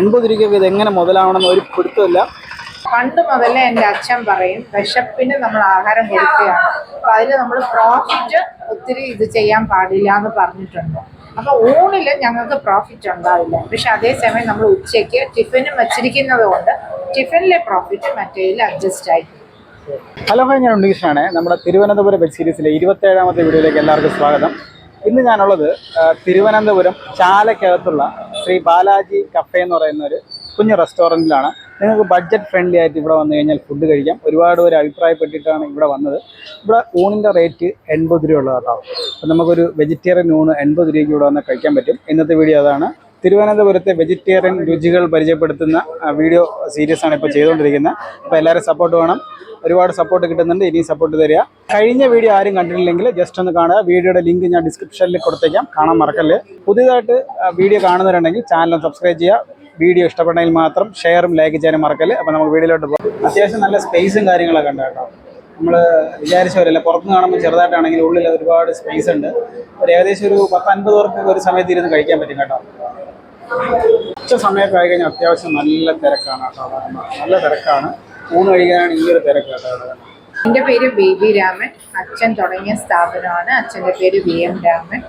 എൺപത് രൂപയ്ക്ക് ഇത് എങ്ങനെ മുതലാവണമെന്ന് ഒരു പിടുത്തമില്ല പണ്ട് മുതലേ എന്റെ അച്ഛൻ പറയും വിശപ്പിന് നമ്മൾ ആഹാരം കൊടുക്കുകയാണ്. അപ്പൊ അതിൽ നമ്മൾ പ്രോഫിറ്റ് ഒത്തിരി ഇത് ചെയ്യാൻ പാടില്ല എന്ന് പറഞ്ഞിട്ടുണ്ട്. അപ്പൊ ഊണിൽ ഞങ്ങൾക്ക് പ്രോഫിറ്റ് ഉണ്ടാവില്ല. പക്ഷെ അതേസമയം നമ്മൾ ഉച്ചയ്ക്ക് ടിഫിനും വെച്ചിരിക്കുന്നത് കൊണ്ട് ടിഫിനിലെ പ്രോഫിറ്റ് മറ്റേതിൽ അഡ്ജസ്റ്റ് ആയി. ഹലോ ഹായ് ഞാൻ ഉണ്ണികൃഷ്ണനാണ്. നമ്മുടെ തിരുവനന്തപുരം വെബ് സീരീസിലെ ഇരുപത്തേഴാമത്തെ വീഡിയോയിലേക്ക് എല്ലാവർക്കും സ്വാഗതം. ഇന്ന് ഞാനുള്ളത് തിരുവനന്തപുരം ചാലക്കകത്തുള്ള ശ്രീ ബാലാജി കഫേ എന്ന് പറയുന്ന ഒരു കുഞ്ഞു റെസ്റ്റോറന്റിലാണ്. നിങ്ങൾക്ക് ബഡ്ജറ്റ് ഫ്രണ്ട്ലി ആയിട്ട് ഇവിടെ വന്നു കഴിഞ്ഞാൽ ഫുഡ് കഴിക്കാം. ഒരുപാട് പേര് അഭിപ്രായപ്പെട്ടിട്ടാണ് ഇവിടെ വന്നത്. ഇവിടെ ഊണിന്റെ റേറ്റ് എൺപത് രൂപ ഉള്ളതാണ് അപ്പോൾ അപ്പം നമുക്കൊരു വെജിറ്റേറിയൻ ഊണ് എൺപത് രൂപയ്ക്ക് ഇവിടെ വന്നാൽ കഴിക്കാൻ പറ്റും. ഇന്നത്തെ വീഡിയോ അതാണ്. തിരുവനന്തപുരത്തെ വെജിറ്റേറിയൻ രുചികൾ പരിചയപ്പെടുത്തുന്ന വീഡിയോ സീരീസ് ആണ് ഇപ്പോൾ ചെയ്തുകൊണ്ടിരിക്കുന്നത്. അപ്പോൾ എല്ലാവരും സപ്പോർട്ട് വേണം. ഒരുപാട് സപ്പോർട്ട് കിട്ടുന്നുണ്ട്. ഇനിയും സപ്പോർട്ട് തരിക. കഴിഞ്ഞ വീഡിയോ ആരും കണ്ടിട്ടില്ലെങ്കിൽ ജസ്റ്റ് ഒന്ന് കാണുക. വീഡിയോയുടെ ലിങ്ക് ഞാൻ ഡിസ്ക്രിപ്ഷനിൽ കൊടുത്തേക്കാം. കാണാൻ മറക്കല്ലേ. പുതിയതായിട്ട് വീഡിയോ കാണുന്നവരുണ്ടെങ്കിൽ ചാനൽ സബ്സ്ക്രൈബ് ചെയ്യുക. വീഡിയോ ഇഷ്ടപ്പെട്ടെങ്കിൽ മാത്രം ഷെയറും ലൈക്ക് ചെയ്യാനും മറക്കല്ലേ. അപ്പോൾ നമുക്ക് വീഡിയോയിലോട്ട് പോകാം. അത്യാവശ്യം നല്ല സ്പേസും കാര്യങ്ങളൊക്കെ ഉണ്ട് കേട്ടോ. നമ്മൾ വിചാരിച്ചവരല്ല പുറത്ത് കാണുമ്പോൾ ചെറുതായിട്ടാണെങ്കിൽ ഉള്ളിൽ ഒരുപാട് സ്പേസ് ഉണ്ട്. ഒരു ഏകദേശം ഒരു പത്ത് അൻപത് പേർക്ക് ഒരു സമയത്ത് ഇരുന്ന് കഴിക്കാൻ പറ്റും കേട്ടോ. ഉച്ച സമയമൊക്കെ ആയി കഴിഞ്ഞാൽ അത്യാവശ്യം നല്ല തിരക്കാണ് സാധാരണ നല്ല തിരക്കാണ്. ഊണ് കഴിക്കാനാണ് ഈ ഒരു തിരക്ക്. എന്റെ പേര് ബേബി രാമൻ. അച്ഛൻ തുടങ്ങിയ സ്ഥാപനമാണ്. അച്ഛന്റെ പേര് വി എം രാമൻ.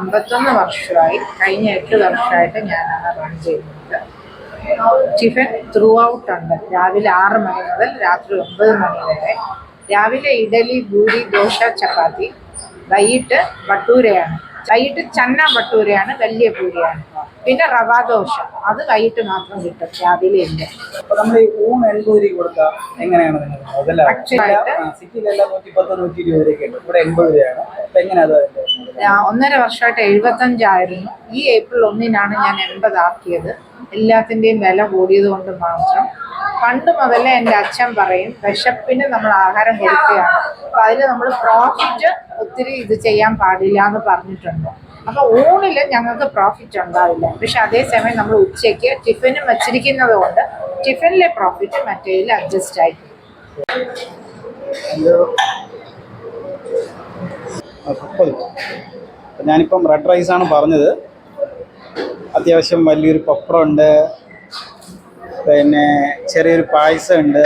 അമ്പത്തൊന്ന് വർഷമായി കഴിഞ്ഞ എട്ട് വർഷമായിട്ട് ഞാനാണ് റൺ ചെയ്യുന്നത്. ടിഫൻ ത്രൂ ഔട്ട് ഉണ്ട്. രാവിലെ ആറ് മണി മുതൽ രാത്രി ഒമ്പത് മണി വരെ. രാവിലെ ഇഡലി ഭൂരി ദോശ ചപ്പാത്തി. വൈകിട്ട് ഭട്ടൂരയാണ് വൈകിട്ട് ചന്ന വട്ടൂരയാണ് വലിയ പൂരിയാണ്. പിന്നെ റവ ദോശ. അത് വൈകിട്ട് മാത്രം കിട്ടും രാവിലെ ഉണ്ട്. ഒന്നര വർഷമായിട്ട് എഴുപത്തഞ്ചായിരുന്നു. ഈ ഏപ്രിൽ ഒന്നിനാണ് ഞാൻ എൺപതാക്കിയത്. എല്ലാത്തിന്റെയും വില കൂടിയത് കൊണ്ട് മാത്രം. പണ്ട് മുതലേ എന്റെ അച്ഛൻ പറയും വിശപ്പിന് നമ്മൾ ആഹാരം കൊടുക്കുകയാണ്. അപ്പൊ അതിൽ നമ്മൾ പ്രോഫിറ്റ് ഒത്തിരി ഇത് ചെയ്യാൻ പാടില്ല എന്ന് പറഞ്ഞിട്ടുണ്ട്. അപ്പൊ ഊണിൽ ഞങ്ങൾക്ക് പ്രോഫിറ്റ് ഉണ്ടാവില്ല. പക്ഷെ അതേസമയം നമ്മൾ ഉച്ചയ്ക്ക് ടിഫിനും വെച്ചിരിക്കുന്നത് കൊണ്ട് ടിഫിനിലെ പ്രോഫിറ്റ് മറ്റേതിൽ അഡ്ജസ്റ്റ് ആയി. ഞാനിപ്പം റെഡ് റൈസ് ആണ് പറഞ്ഞത്. അത്യാവശ്യം വലിയൊരു പപ്പടമുണ്ട് പിന്നെ ചെറിയൊരു പായസമുണ്ട്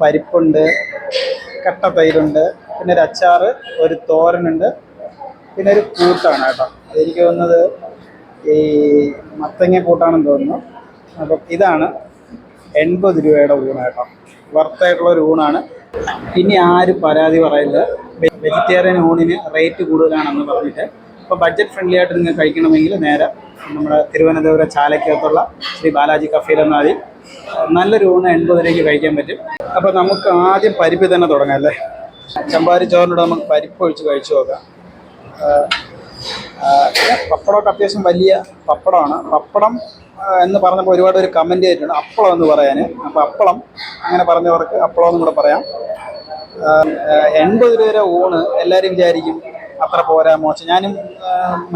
പരിപ്പുണ്ട്. കട്ട തൈരുണ്ട്. പിന്നെ ഒരു അച്ചാറ് ഒരു തോരനുണ്ട്. പിന്നെ ഒരു കൂട്ടാണ് കേട്ടോ. അതെനിക്ക് തോന്നുന്നത് ഈ മത്തങ്ങ കൂട്ടാണെന്ന് തോന്നുന്നു. അപ്പം ഇതാണ് എൺപത് രൂപയുടെ ഊണ് കേട്ടോ. വർത്തായിട്ടുള്ള ഒരു ഊണാണ്. പിന്നെ ആരും പരാതി പറയില്ല വെജിറ്റേറിയൻ ഊണിന് റേറ്റ് കൂടുതലാണെന്ന് പറഞ്ഞിട്ട്. അപ്പോൾ ബഡ്ജറ്റ് ഫ്രണ്ട്ലി ആയിട്ട് നിങ്ങൾ കഴിക്കണമെങ്കിൽ നേരെ നമ്മുടെ തിരുവനന്തപുരം ചാലക്കകത്തുള്ള ശ്രീ ബാലാജി കഫീൽ എന്നാൽ മതി. നല്ലൊരു ഊണ് എൺപത് രൂപയ്ക്ക് കഴിക്കാൻ പറ്റും. അപ്പോൾ നമുക്ക് ആദ്യം പരിപ്പ് തന്നെ തുടങ്ങാം അല്ലേ? ചമ്പാരി ചോറിനോട് നമുക്ക് പരിപ്പ് ഒഴിച്ച് കഴിച്ചു നോക്കാം. പപ്പടമൊക്കെ അത്യാവശ്യം വലിയ പപ്പടമാണ്. പപ്പടം എന്ന് പറഞ്ഞപ്പോൾ ഒരുപാട് ഒരു കമന്റ് ചെയ്തിട്ടുണ്ട്. അപ്പളം എന്ന് പറയാൻ അപ്പോൾ അപ്പളം അങ്ങനെ പറഞ്ഞവർക്ക് അപ്പളം എന്നും കൂടെ പറയാം. എൺപത് രൂപ ഊണ് എല്ലാവരും വിചാരിക്കും അത്ര പോരാ മോശം. ഞാനും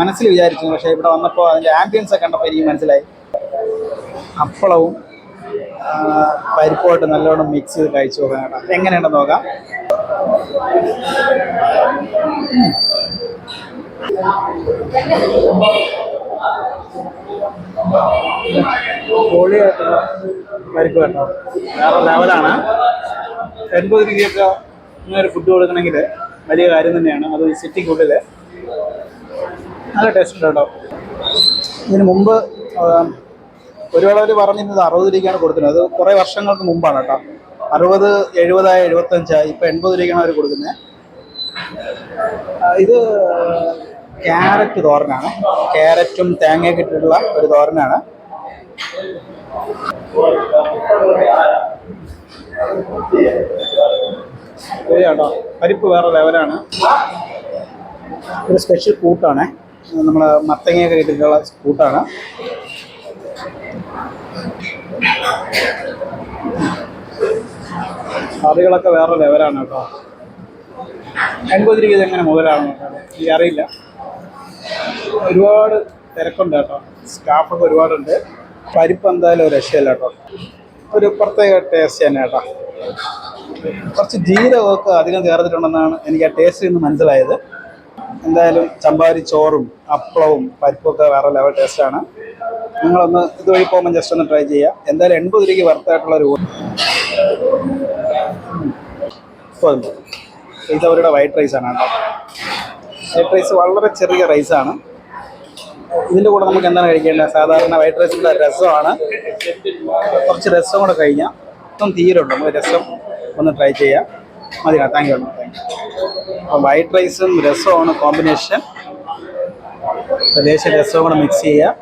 മനസ്സിൽ വിചാരിച്ചു പക്ഷേ ഇവിടെ വന്നപ്പോൾ അതിന്റെ ആംബിയൻസ് ഒക്കെ കണ്ടപ്പോൾ എനിക്ക് മനസ്സിലായി. അപ്പളവും പരിപ്പുമായിട്ട് നല്ലോണം മിക്സ് ചെയ്ത് കഴിച്ചു നോക്കാം കേട്ടോ. എങ്ങനെയുണ്ടെന്ന് നോക്കാം. പൊളിയായിട്ടുള്ള പരിപ്പ് കേട്ടോ. വേറെ ലെവലാണ് എൺപത് രൂപയൊക്കെ ഇങ്ങനെ ഫുഡ് കൊടുക്കണമെങ്കിൽ വലിയ കാര്യം തന്നെയാണ്. അത് സിറ്റിക്കുള്ളിൽ നല്ല ടേസ്റ്റ് ഉണ്ട് കേട്ടോ. ഇതിന് മുമ്പ് ഒരുപാട് അവർ പറഞ്ഞിരുന്നത് അറുപത് രൂപയ്ക്കാണ് കൊടുക്കുന്നത്. അത് കുറേ വർഷങ്ങൾക്ക് മുമ്പാണ് കേട്ടോ. അറുപത് എഴുപതായ എഴുപത്തഞ്ചായി ഇപ്പം എൺപത് രൂപയ്ക്കാണ് അവർ കൊടുക്കുന്നത് ഇത് ക്യാരറ്റ് തോരനാണ്. ക്യാരറ്റും തേങ്ങയൊക്കെ ഇട്ടിട്ടുള്ള ഒരു തോരനാണ്. ശരിയാട്ടോ. പരിപ്പ് വേറെ ലെവലാണ്. ഒരു സ്പെഷ്യൽ കൂട്ടാണ്. നമ്മൾ മത്തങ്ങയൊക്കെ ഇട്ടിട്ടുള്ള കൂട്ടാണ്. കറികളൊക്കെ വേറെ ലെവലാണ് കേട്ടോ. എൺപത് എങ്ങനെ ഇതെങ്ങനെ മുതലാണെന്ന് എനിക്ക് അറിയില്ല. ഒരുപാട് തിരക്കുണ്ട് കേട്ടോ. സ്റ്റാഫൊക്കെ ഒരുപാടുണ്ട്. പരിപ്പ് എന്തായാലും ഒരു രക്ഷയില്ല കേട്ടോ. ഒരു പ്രത്യേക ടേസ്റ്റ് തന്നെ കേട്ടോ. കുറച്ച് ജീരകമൊക്കെ അധികം ചേർത്തിട്ടുണ്ടെന്നാണ് എനിക്ക് ആ ടേസ്റ്റ് നിന്ന് മനസ്സിലായത്. എന്തായാലും ചമ്പാരി ചോറും അപ്പളവും പരിപ്പൊക്കെ വേറെ ലെവൽ ടേസ്റ്റ് ടേസ്റ്റാണ് നിങ്ങളൊന്ന് ഇതുവഴി പോകുമ്പോൾ ജസ്റ്റ് ഒന്ന് ട്രൈ ചെയ്യുക എന്തായാലും എൺപത് രൂപയ്ക്ക് വർത്തായിട്ടുള്ള ഒരു. ഇത് അവരുടെ വൈറ്റ് റൈസ് ആണ് വൈറ്റ് റൈസ് വളരെ ചെറിയ റൈസ് ആണ്. ഇതിന്റെ കൂടെ നമുക്ക് എന്താണ് കഴിക്കേണ്ടത്? സാധാരണ വൈറ്റ് റൈസിന്റെ രസമാണ്. കുറച്ച് രസം കൂടെ കഴിഞ്ഞാൽ ഒന്നും തീരുണ്ട്. നമുക്ക് രസം ഒന്ന് ട്രൈ ചെയ്യാം. മതി thank you thank you white റൈസും രസമാണ് കോമ്പിനേഷൻ. ലേശം രസവും കൂടെ മിക്സ് ചെയ്യുക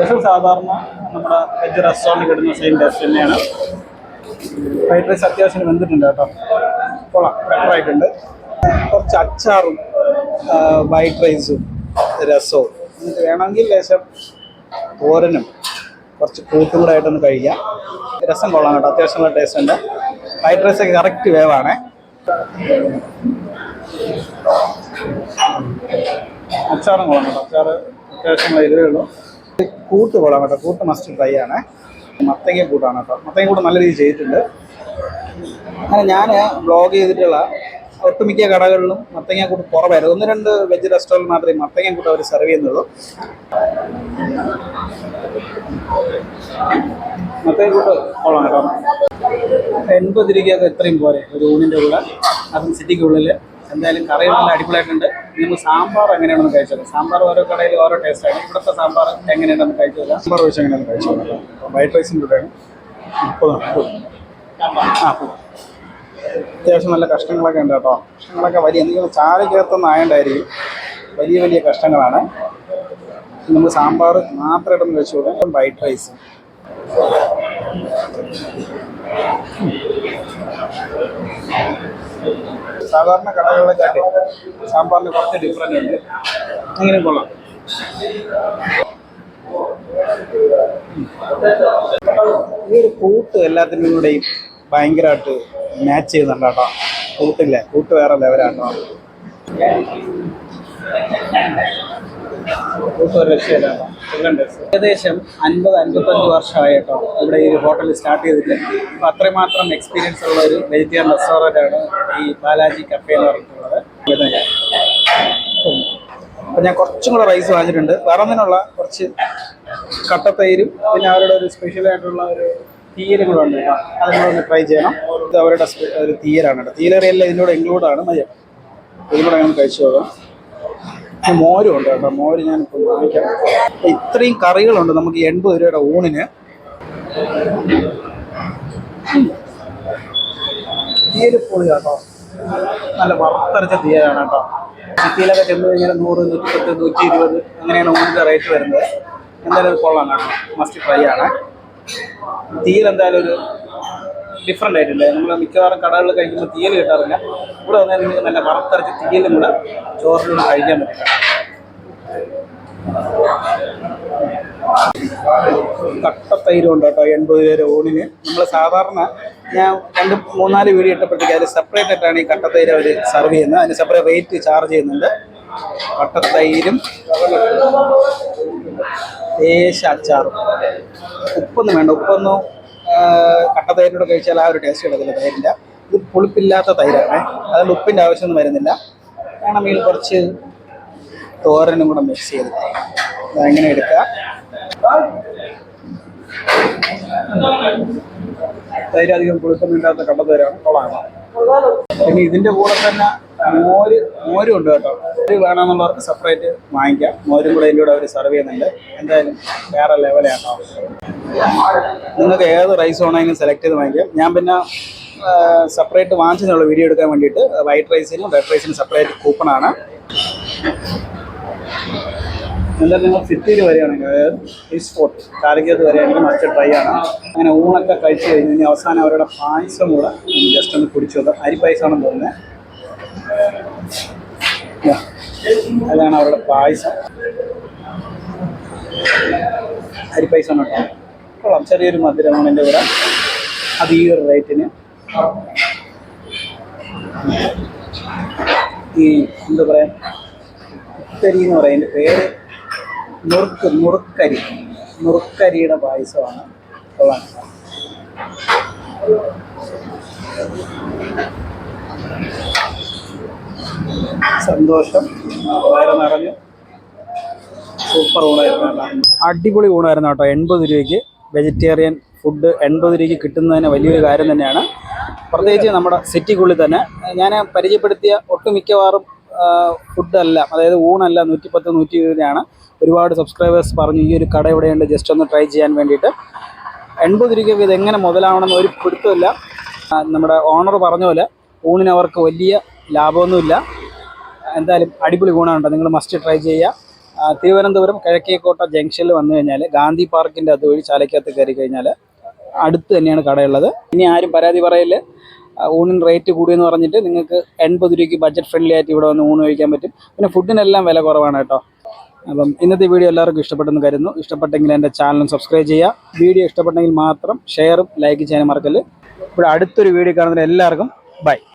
രസം സാധാരണ നമ്മുടെ വെജ് റെസ്റ്റോറന്റ് കിട്ടുന്ന സെയിം ടേസ്റ്റ് തന്നെയാണ്. വൈറ്റ് റൈസ് അത്യാവശ്യം വെന്തിട്ടുണ്ട് കേട്ടോ. കൊള്ളാം ബെറ്ററായിട്ടുണ്ട് കുറച്ച് അച്ചാറും വൈറ്റ് റൈസും രസവും. എന്നിട്ട് വേണമെങ്കിൽ ലേശം തോരനും കുറച്ച് കൂട്ടും കൂടെ ആയിട്ടൊന്ന് കഴിക്കാം. രസം കൊള്ളാം കേട്ടോ അത്യാവശ്യമുള്ള ടേസ്റ്റ് ഉണ്ട്. വൈറ്റ് റൈസ് ഒക്കെ കറക്റ്റ് വേവാണേ അച്ചാറും കൊള്ളാം കേട്ടോ. അച്ചാറ് അത്യാവശ്യം ഇതേ ഉള്ളൂ. കൂട്ട് കൊള്ളാം കേട്ടോ. കൂട്ട് മസ്റ്റ് ഫ്രൈ ആണ്. മത്തങ്ങ കൂട്ടാണ് കേട്ടോ. മത്തങ്ങ കൂട്ട് നല്ല രീതിയിൽ ചെയ്തിട്ടുണ്ട്. അങ്ങനെ ഞാൻ ബ്ലോഗ് ചെയ്തിട്ടുള്ള ഒട്ടുമിക്ക കടകളിലും മത്തങ്ങ കൂട്ട് കുറവായിരുന്നു. ഒന്ന് രണ്ട് വെജ് റെസ്റ്റോറന്റ് മാത്രമേ മത്തങ്ങ കൂട്ട് അവർ സെർവ് ചെയ്യുന്നുള്ളൂ. മത്തങ്ങ കൂട്ട് കൊള്ളാം കേട്ടോ. എൺപത് രൂപയ്ക്കൊക്കെ ഇത്രയും പോരെ ഒരു ഊണിന്റെ കൂടെ. അതും സിറ്റിക്കുള്ളിൽ എന്തായാലും കറി നല്ല അടിപൊളിയായിട്ടുണ്ട്. നമുക്ക് സാമ്പാർ എങ്ങനെയാണെന്ന് കഴിച്ചത് സാമ്പാർ ഓരോ കടയിൽ ഓരോ ടേസ്റ്റാണ് ഇവിടുത്തെ സാമ്പാർ എങ്ങനെയാണെന്ന് കഴിച്ചത് സാമ്പാർ വെച്ച് എങ്ങനെയാണ് കഴിച്ചത് വൈറ്റ് റൈസിന്റെ കൂടെയാണ് ആ. അത്യാവശ്യം നല്ല കഷ്ണങ്ങളൊക്കെ ഉണ്ട് കേട്ടോ. കഷ്ണങ്ങളൊക്കെ വലിയ എന്തെങ്കിലും ചാരക്കകത്തൊന്നും ആയതുകൊണ്ടായിരിക്കും വലിയ വലിയ കഷ്ണങ്ങളാണ്. നമുക്ക് സാമ്പാർ മാത്രം ഇടന്ന് വെച്ച് കൊടുക്കാം വൈറ്റ് റൈസ്. സാധാരണ കടകളിലെക്കാട്ടി സാമ്പാറിന് കുറച്ച് ഡിഫറന്റ് ഉണ്ട്. അങ്ങനെ കൊള്ളാം. ഈ ഒരു കൂട്ട് എല്ലാത്തിനും കൂടെയും ഭയങ്കരമായിട്ട് മാച്ച് ചെയ്യുന്നുണ്ട് കേട്ടോ. കൂട്ടില്ലേ? കൂട്ട് വേറെ ലെവലാട്ടോ ഏകദേശം അൻപത് അൻപത്തഞ്ച് വർഷമായിട്ടോ ഇവിടെ ഈ ഹോട്ടൽ സ്റ്റാർട്ട് ചെയ്തിട്ട്. അപ്പോൾ അത്രമാത്രം എക്സ്പീരിയൻസ് ഉള്ള ഒരു വെജിറ്റേറിയൻ റെസ്റ്റോറന്റ് ആണ് ഈ ബാലാജി കഫേ എന്ന് പറഞ്ഞിട്ടുള്ളത്. ഞാൻ കുറച്ചും കൂടെ റൈസ് വാങ്ങിച്ചിട്ടുണ്ട് വറന്നിനുള്ള കുറച്ച് കട്ടത്തൈരും പിന്നെ അവരുടെ ഒരു സ്പെഷ്യലായിട്ടുള്ള ഒരു തീയലും കൂടെ ഉണ്ട് കേട്ടോ. ട്രൈ ചെയ്യണം. ഇത് അവരുടെ ഒരു തീയലാണ് കേട്ടോ. തീയലറിയെല്ലാം ഇതിനോട് ഇൻക്ലൂഡാണ് മതി. ഇതും ഞങ്ങൾ കഴിച്ചു പിന്നെ മോരും ഉണ്ട് കേട്ടോ. മോര് ഞാനിപ്പോൾ വാങ്ങിക്കാം. ഇത്രയും കറികളുണ്ട് നമുക്ക് എൺപത് രൂപയുടെ ഊണിന്. തീര് പൊളി കേട്ടോ. നല്ല വറുത്തരച്ച തീയലാണ് കേട്ടോ. സിറ്റിയിലൊക്കെ ചെന്ന് കഴിഞ്ഞാൽ നൂറ് നൂറ്റിപ്പത്ത് നൂറ്റി ഇരുപത് അങ്ങനെയാണ് ഊണിന്റെ റേറ്റ് വരുന്നത്. എന്തായാലും കൊള്ളാം കേട്ടോ. മസ്റ്റ് ഫ്രൈ ആണ്. തീയൽ എന്തായാലും ഒരു ഡിഫറെന്റ് ആയിട്ടുണ്ട് നമ്മൾ മിക്കവാറും കടകളിൽ കഴിക്കുമ്പോൾ തീയൽ കിട്ടാറില്ല. ഇവിടെ വന്നാൽ നിങ്ങൾക്ക് നല്ല വറുത്തരച്ച് തീയലും കൂടെ ചോറിലൂടെ കഴിക്കാൻ പറ്റും. ഉണ്ട് കേട്ടോ എൺപത് പേര് ഊണിന്. നമ്മൾ സാധാരണ ഞാൻ രണ്ട് മൂന്നാൽ വീഡിയോ ഇട്ടപ്പോഴത്തേക്ക് അതിൽ സെപ്പറേറ്റ് ആയിട്ടാണ് ഈ കട്ടത്തൈര് അവർ സെർവ് ചെയ്യുന്നത്. അതിന് സെപ്പറേറ്റ് റേറ്റ് ചാർജ് ചെയ്യുന്നുണ്ട്. കട്ടത്തൈരും ദേശ അച്ചാറും. ഉപ്പൊന്നും വേണ്ട ഉപ്പൊന്നും ആ, കട്ടത്തൈരിനോട് കഴിച്ചാൽ ആ ഒരു ടേസ്റ്റ് കിടക്കില്ല തൈരില്ല. ഇത് പുളിപ്പില്ലാത്ത തൈരാണ്. അതുകൊണ്ട് ഉപ്പിന്റെ ആവശ്യമൊന്നും വരുന്നില്ല. വേണമെങ്കിൽ കുറച്ച് തോരനും കൂടെ മിക്സ് ചെയ്തിട്ട് അങ്ങനെ എടുക്കുക. തൈര് അധികം പുളിപ്പൊന്നും ഇല്ലാത്ത കട്ടത്തൈരാണ് കൊള്ളാണ് പിന്നെ ഇതിന്റെ കൂടെ തന്നെ മോര് മോരും ഉണ്ട് കേട്ടോ. മോര് വേണമെന്നുള്ളവർക്ക് സെപ്പറേറ്റ് വാങ്ങിക്കാം. മോരും കൂടെ ഇതിന്റെ കൂടെ അവർ സെർവ് ചെയ്യുന്നുണ്ട്. എന്തായാലും വേറെ ലെവലാണോ നിങ്ങൾക്ക് ഏത് റൈസ് വേണമെങ്കിലും സെലക്ട് ചെയ്ത് വാങ്ങിക്കാം. ഞാൻ പിന്നെ സെപ്പറേറ്റ് വാങ്ങിച്ചതിനുള്ള വീഡിയോ എടുക്കാൻ വേണ്ടിയിട്ട് വൈറ്റ് റൈസിനും റെഡ് റൈസിനും സെപ്പറേറ്റ് കൂപ്പൺ ആണ്. എന്തായാലും നിങ്ങൾ സിറ്റിയിൽ വരികയാണെങ്കിൽ അതായത് ഈ സ്പോട്ട് കാലിക്കത്ത് വരികയാണെങ്കിൽ മസ്റ്റ് ട്രൈ ആണ്. അങ്ങനെ ഊണൊക്കെ കഴിച്ച് കഴിഞ്ഞ് ഇനി അവസാനം അവരുടെ പായസം കൂടെ ജസ്റ്റ് ഒന്ന് കുടിച്ചു നോക്കാം. അരി പായസമാണെന്ന് തോന്നുന്നത് അതാണ് അവരുടെ പായസം. അരി പായസമാണ് കേട്ടോ. കൊള്ളാം. ചെറിയൊരു മധുരമാണ് എന്റെ കൂടെ. അത് ഈ ഒരു റേറ്റിന്. ഈ എന്താ പറയാ? ഉത്തരി എന്ന് പറയുന്ന പേര് നുറുക്ക് നുറുക്കരി. നുറുക്കരിയുടെ പായസമാണ്. കൊള്ളാം. സന്തോഷം. വയറ് നിറഞ്ഞു. സൂപ്പർ ഊണായിരുന്നു അടിപൊളി ഊണായിരുന്നു കേട്ടോ. എൺപത് രൂപയ്ക്ക് വെജിറ്റേറിയൻ ഫുഡ് എൺപത് രൂപയ്ക്ക് കിട്ടുന്നതിന് വലിയൊരു കാര്യം തന്നെയാണ്. പ്രത്യേകിച്ച് നമ്മുടെ സിറ്റിക്കുള്ളിൽ തന്നെ ഞാൻ പരിചയപ്പെടുത്തിയ ഒട്ടുമിക്കവാറും ഫുഡല്ല അതായത് ഊണല്ല നൂറ്റിപ്പത്ത് നൂറ്റി ഇരുപതിനാണ് ഒരുപാട് സബ്സ്ക്രൈബേഴ്സ് പറഞ്ഞു ഈ ഒരു കട ഇവിടെയുണ്ട് ജസ്റ്റ് ഒന്ന് ട്രൈ ചെയ്യാൻ വേണ്ടിയിട്ട്. എൺപത് രൂപയ്ക്ക് ഇത് എങ്ങനെ മുതലാവണമെന്ന് ഒരു പിടുത്തമില്ല നമ്മുടെ ഓണർ പറഞ്ഞ പോലെ ഊണിന് അവർക്ക് വലിയ ലാഭമൊന്നുമില്ല. എന്തായാലും അടിപൊളി ഗുണമുണ്ട് നിങ്ങൾ മസ്റ്റ് ട്രൈ ചെയ്യുക. തിരുവനന്തപുരം കിഴക്കേക്കോട്ട ജംഗ്ഷനിൽ വന്നു കഴിഞ്ഞാൽ ഗാന്ധി പാർക്കിന്റെ അതുവഴി ചാലക്കകത്ത് കയറി കഴിഞ്ഞാൽ അടുത്ത് തന്നെയാണ് കടയുള്ളത്. ഇനി ആരും പരാതി പറയില്ല ഊണിന് റേറ്റ് കൂടിയെന്ന് പറഞ്ഞിട്ട് നിങ്ങൾക്ക് എൺപത് രൂപയ്ക്ക് ബഡ്ജറ്റ് ഫ്രണ്ട്ലി ആയിട്ട് ഇവിടെ വന്ന് ഊണ് കഴിക്കാൻ പറ്റും. പിന്നെ ഫുഡിനെല്ലാം വില കുറവാണ് കേട്ടോ. അപ്പം ഇന്നത്തെ വീഡിയോ എല്ലാവർക്കും ഇഷ്ടപ്പെട്ടെന്ന് കരുതുന്നു. ഇഷ്ടപ്പെട്ടെങ്കിൽ എന്റെ ചാനൽ സബ്സ്ക്രൈബ് ചെയ്യുക. വീഡിയോ ഇഷ്ടപ്പെട്ടെങ്കിൽ മാത്രം ഷെയറും ലൈക്ക് ചെയ്യാനും മറക്കൽ ഇവിടെ അടുത്തൊരു വീഡിയോ കാണുന്നതിന് എല്ലാവർക്കും ബൈ